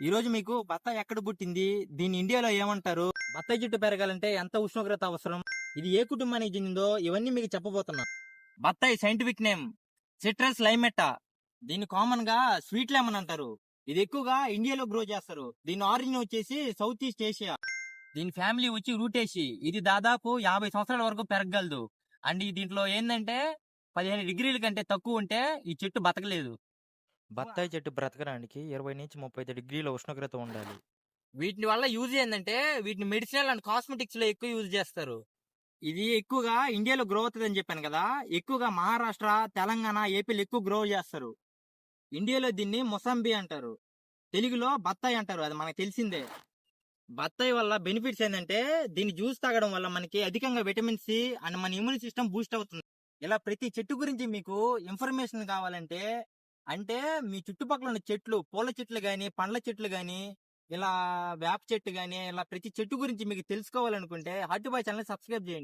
ఈ రోజు మీకు బత్తాయి ఎక్కడ పుట్టింది? దీన్ని ఇండియాలో ఏమంటారు? బత్తాయి చెట్టు పెరగాలంటే ఎంత ఉష్ణోగ్రత అవసరం? ఇది ఏ కుటుంబానికి చెందిందో ఇవన్నీ మీకు చెప్పబోతున్నా. బత్తాయి సైంటిఫిక్ నేమ్ సిట్రస్ లైమెట్టా దీన్ని కామన్గా స్వీట్ లెమన్ అంటారు. ఇది ఎక్కువగా ఇండియాలో గ్రో చేస్తారు. దీని ఆరిజిన్ వచ్చేసి సౌత్ ఈస్ట్ ఏషియా దీని ఫ్యామిలీ వచ్చి రూటేసి ఇది దాదాపు యాభై సంవత్సరాల వరకు పెరగగలదు. అండ్ దీంట్లో ఏంటంటే పదిహేను డిగ్రీల కంటే తక్కువ ఉంటే ఈ చెట్టు బతకలేదు. బత్తాయి చెట్టు బ్రతకడానికి ఇరవై నుంచి ముప్పై ఐదు డిగ్రీల ఉష్ణోగ్రత ఉండాలి. వీటి వల్ల యూజ్ ఏంటంటే వీటిని మెడిసినల్ అండ్ కాస్మెటిక్స్లో ఎక్కువ యూజ్ చేస్తారు. ఇది ఎక్కువగా ఇండియాలో గ్రో అవుతుంది అని చెప్పాను కదా! ఎక్కువగా మహారాష్ట్ర తెలంగాణ ఏపీలో ఎక్కువ గ్రో చేస్తారు. ఇండియాలో దీన్ని మొసంబి అంటారు. తెలుగులో బత్తాయి అంటారు. అది మనకు తెలిసిందే. బత్తాయి వల్ల బెనిఫిట్స్ ఏంటంటే దీన్ని జ్యూస్ తాగడం వల్ల మనకి అధికంగా విటమిన్ సి అండ్ మన ఇమ్యూన్ సిస్టమ్ బూస్ట్ అవుతుంది. ఇలా ప్రతి చెట్టు గురించి మీకు ఇన్ఫర్మేషన్ కావాలంటే అంటే మీ చుట్టుపక్కల ఉన్న చెట్లు పూల చెట్లు గాని పండ్ల చెట్లు గాని ఇలా వేప చెట్టు గాని ఇలా ప్రతి చెట్టు గురించి మీకు తెలుసుకోవాలనుకుంటే హార్ట్ బాయ్ ఛానల్ సబ్స్క్రైబ్ చేయండి.